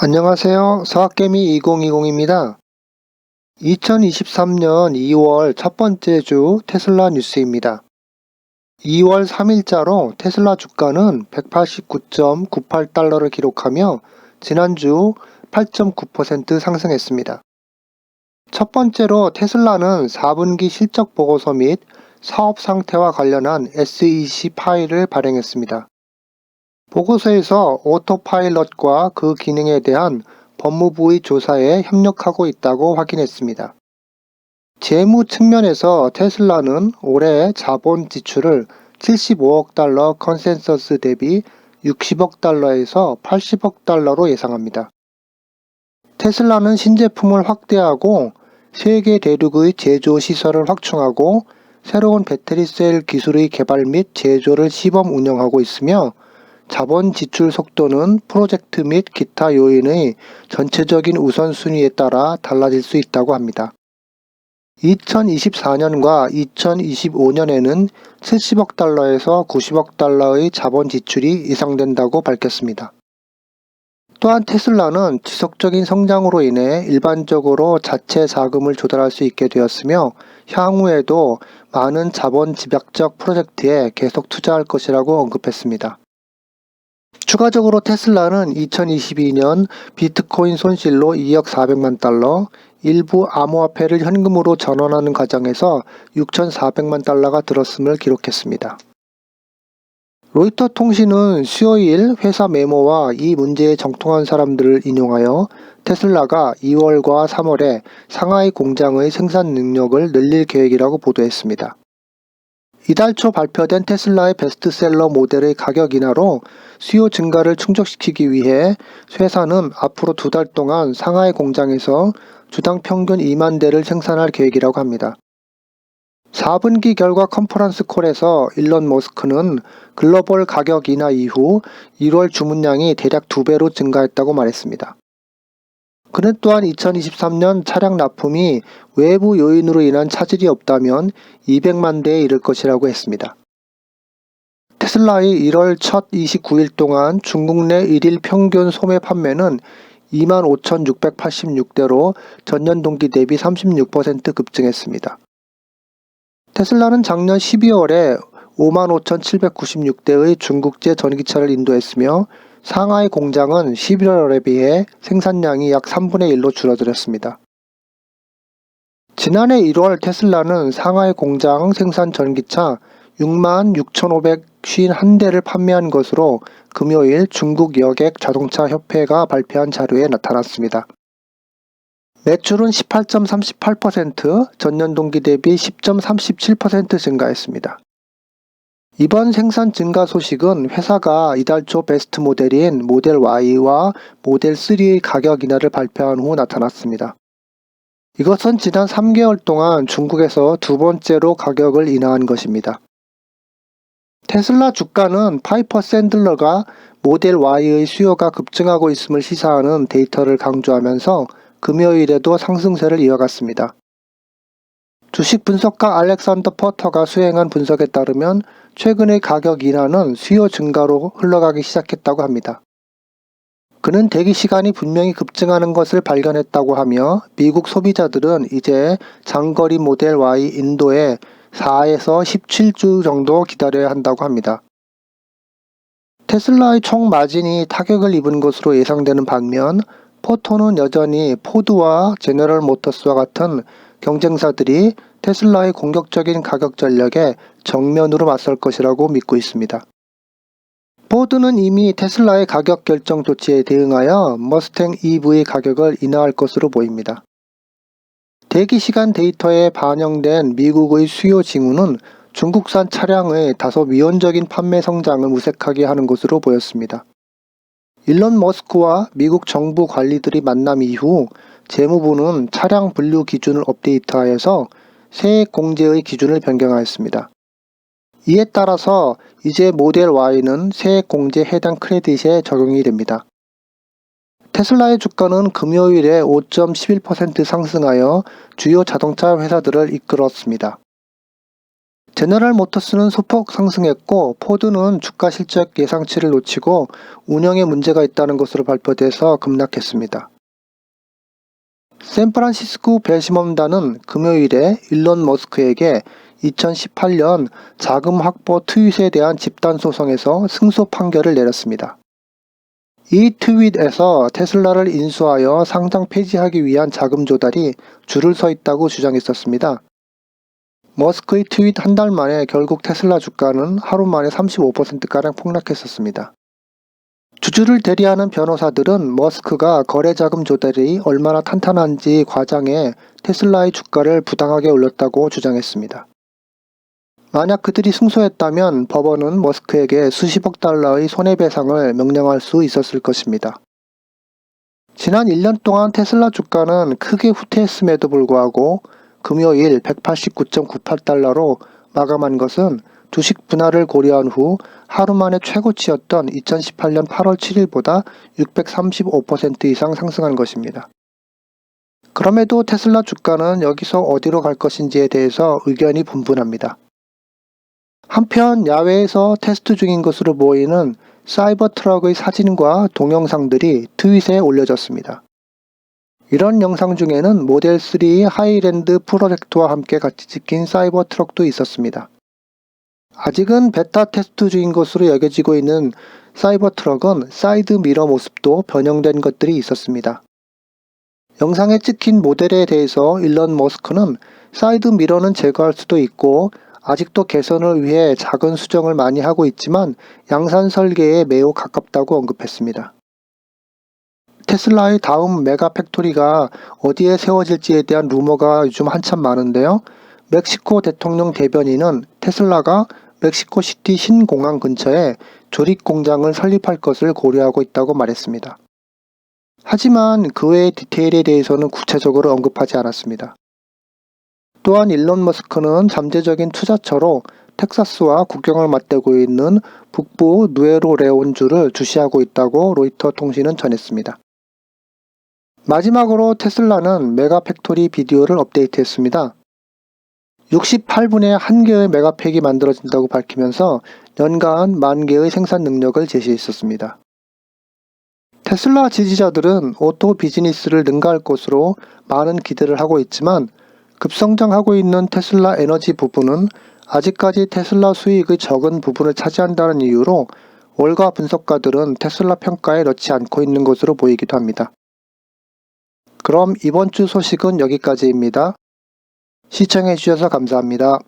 안녕하세요. 서학개미 2020입니다. 2023년 2월 첫 번째 주 테슬라 뉴스입니다. 2월 3일자로 테슬라 주가는 189.98달러를 기록하며 지난주 8.9% 상승했습니다. 첫 번째로 테슬라는 4분기 실적 보고서 및 사업 상태와 관련한 SEC 파일을 발행했습니다. 보고서에서 오토파일럿과 그 기능에 대한 법무부의 조사에 협력하고 있다고 확인했습니다. 재무 측면에서 테슬라는 올해 자본 지출을 75억 달러 컨센서스 대비 60억 달러에서 80억 달러로 예상합니다. 테슬라는 신제품을 확대하고 세계 대륙의 제조 시설을 확충하고 새로운 배터리 셀 기술의 개발 및 제조를 시범 운영하고 있으며 자본 지출 속도는 프로젝트 및 기타 요인의 전체적인 우선순위에 따라 달라질 수 있다고 합니다. 2024년과 2025년에는 70억 달러에서 90억 달러의 자본 지출이 예상된다고 밝혔습니다. 또한 테슬라는 지속적인 성장으로 인해 일반적으로 자체 자금을 조달할 수 있게 되었으며 향후에도 많은 자본 집약적 프로젝트에 계속 투자할 것이라고 언급했습니다. 추가적으로 테슬라는 2022년 비트코인 손실로 2억 400만 달러, 일부 암호화폐를 현금으로 전환하는 과정에서 6,400만 달러가 들었음을 기록했습니다. 로이터 통신은 수요일 회사 메모와 이 문제에 정통한 사람들을 인용하여 테슬라가 2월과 3월에 상하이 공장의 생산 능력을 늘릴 계획이라고 보도했습니다. 이달 초 발표된 테슬라의 베스트셀러 모델의 가격 인하로 수요 증가를 충족시키기 위해 회사는 앞으로 두 달 동안 상하이 공장에서 주당 평균 2만 대를 생산할 계획이라고 합니다. 4분기 결과 컨퍼런스 콜에서 일론 머스크는 글로벌 가격 인하 이후 1월 주문량이 대략 2배로 증가했다고 말했습니다. 그는 또한 2023년 차량 납품이 외부 요인으로 인한 차질이 없다면 200만 대에 이를 것이라고 했습니다. 테슬라의 1월 첫 29일 동안 중국 내 1일 평균 소매 판매는 25,686대로 전년 동기 대비 36% 급증했습니다. 테슬라는 작년 12월에 55,796대의 중국제 전기차를 인도했으며 상하이 공장은 11월에 비해 생산량이 약 3분의 1로 줄어들었습니다. 지난해 1월 테슬라는 상하이 공장 생산 전기차 66,551대를 판매한 것으로 금요일 중국 여객 자동차 협회가 발표한 자료에 나타났습니다. 매출은 18.38%, 전년 동기 대비 10.37% 증가했습니다. 이번 생산 증가 소식은 회사가 이달 초 베스트 모델인 모델 Y와 모델 3의 가격 인하를 발표한 후 나타났습니다. 이것은 지난 3개월 동안 중국에서 두 번째로 가격을 인하한 것입니다. 테슬라 주가는 파이퍼 샌들러가 모델 Y의 수요가 급증하고 있음을 시사하는 데이터를 강조하면서 금요일에도 상승세를 이어갔습니다. 주식 분석가 알렉산더 퍼터가 수행한 분석에 따르면 최근의 가격 인하는 수요 증가로 흘러가기 시작했다고 합니다. 그는 대기 시간이 분명히 급증하는 것을 발견했다고 하며 미국 소비자들은 이제 장거리 모델 Y 인도에 4에서 17주 정도 기다려야 한다고 합니다. 테슬라의 총 마진이 타격을 입은 것으로 예상되는 반면 포토는 여전히 포드와 제너럴 모터스와 같은 경쟁사들이 테슬라의 공격적인 가격 전략에 정면으로 맞설 것이라고 믿고 있습니다. 포드는 이미 테슬라의 가격 결정 조치에 대응하여 머스탱 EV 가격을 인하할 것으로 보입니다. 대기 시간 데이터에 반영된 미국의 수요 징후는 중국산 차량의 다소 미온적인 판매 성장을 무색하게 하는 것으로 보였습니다. 일론 머스크와 미국 정부 관리들이 만남 이후 재무부는 차량 분류 기준을 업데이트하여서 세액 공제의 기준을 변경하였습니다. 이에 따라서 이제 모델 Y는 세액 공제 해당 크레딧에 적용이 됩니다. 테슬라의 주가는 금요일에 5.11% 상승하여 주요 자동차 회사들을 이끌었습니다. 제너럴 모터스는 소폭 상승했고 포드는 주가 실적 예상치를 놓치고 운영에 문제가 있다는 것으로 발표돼서 급락했습니다. 샌프란시스코 배심원단은 금요일에 일론 머스크에게 2018년 자금 확보 트윗에 대한 집단 소송에서 승소 판결을 내렸습니다. 이 트윗에서 테슬라를 인수하여 상장 폐지하기 위한 자금 조달이 줄을 서 있다고 주장했었습니다. 머스크의 트윗 한 달 만에 결국 테슬라 주가는 하루 만에 35%가량 폭락했었습니다. 주주를 대리하는 변호사들은 머스크가 거래 자금 조달이 얼마나 탄탄한지 과장해 테슬라의 주가를 부당하게 올렸다고 주장했습니다. 만약 그들이 승소했다면 법원은 머스크에게 수십억 달러의 손해배상을 명령할 수 있었을 것입니다. 지난 1년 동안 테슬라 주가는 크게 후퇴했음에도 불구하고 금요일 189.98달러로 마감한 것은 주식 분할을 고려한 후 하루 만에 최고치였던 2018년 8월 7일보다 635% 이상 상승한 것입니다. 그럼에도 테슬라 주가는 여기서 어디로 갈 것인지에 대해서 의견이 분분합니다. 한편 야외에서 테스트 중인 것으로 보이는 사이버 트럭의 사진과 동영상들이 트윗에 올려졌습니다. 이런 영상 중에는 모델 3 하이랜드 프로젝트와 함께 같이 찍힌 사이버 트럭도 있었습니다. 아직은 베타 테스트 중인 것으로 여겨지고 있는 사이버 트럭은 사이드 미러 모습도 변형된 것들이 있었습니다. 영상에 찍힌 모델에 대해서 일론 머스크는 사이드 미러는 제거할 수도 있고 아직도 개선을 위해 작은 수정을 많이 하고 있지만 양산 설계에 매우 가깝다고 언급했습니다. 테슬라의 다음 메가 팩토리가 어디에 세워질지에 대한 루머가 요즘 한참 많은데요. 멕시코 대통령 대변인은 테슬라가 멕시코 시티 신공항 근처에 조립 공장을 설립할 것을 고려하고 있다고 말했습니다. 하지만 그 외의 디테일에 대해서는 구체적으로 언급하지 않았습니다. 또한 일론 머스크는 잠재적인 투자처로 텍사스와 국경을 맞대고 있는 북부 누에로 레온주를 주시하고 있다고 로이터 통신은 전했습니다. 마지막으로 테슬라는 메가팩토리 비디오를 업데이트했습니다. 68분에 1개의 메가팩이 만들어진다고 밝히면서 연간 만 개의 생산 능력을 제시했었습니다. 테슬라 지지자들은 오토 비즈니스를 능가할 것으로 많은 기대를 하고 있지만 급성장하고 있는 테슬라 에너지 부분은 아직까지 테슬라 수익의 적은 부분을 차지한다는 이유로 월가 분석가들은 테슬라 평가에 넣지 않고 있는 것으로 보이기도 합니다. 그럼 이번 주 소식은 여기까지입니다. 시청해주셔서 감사합니다.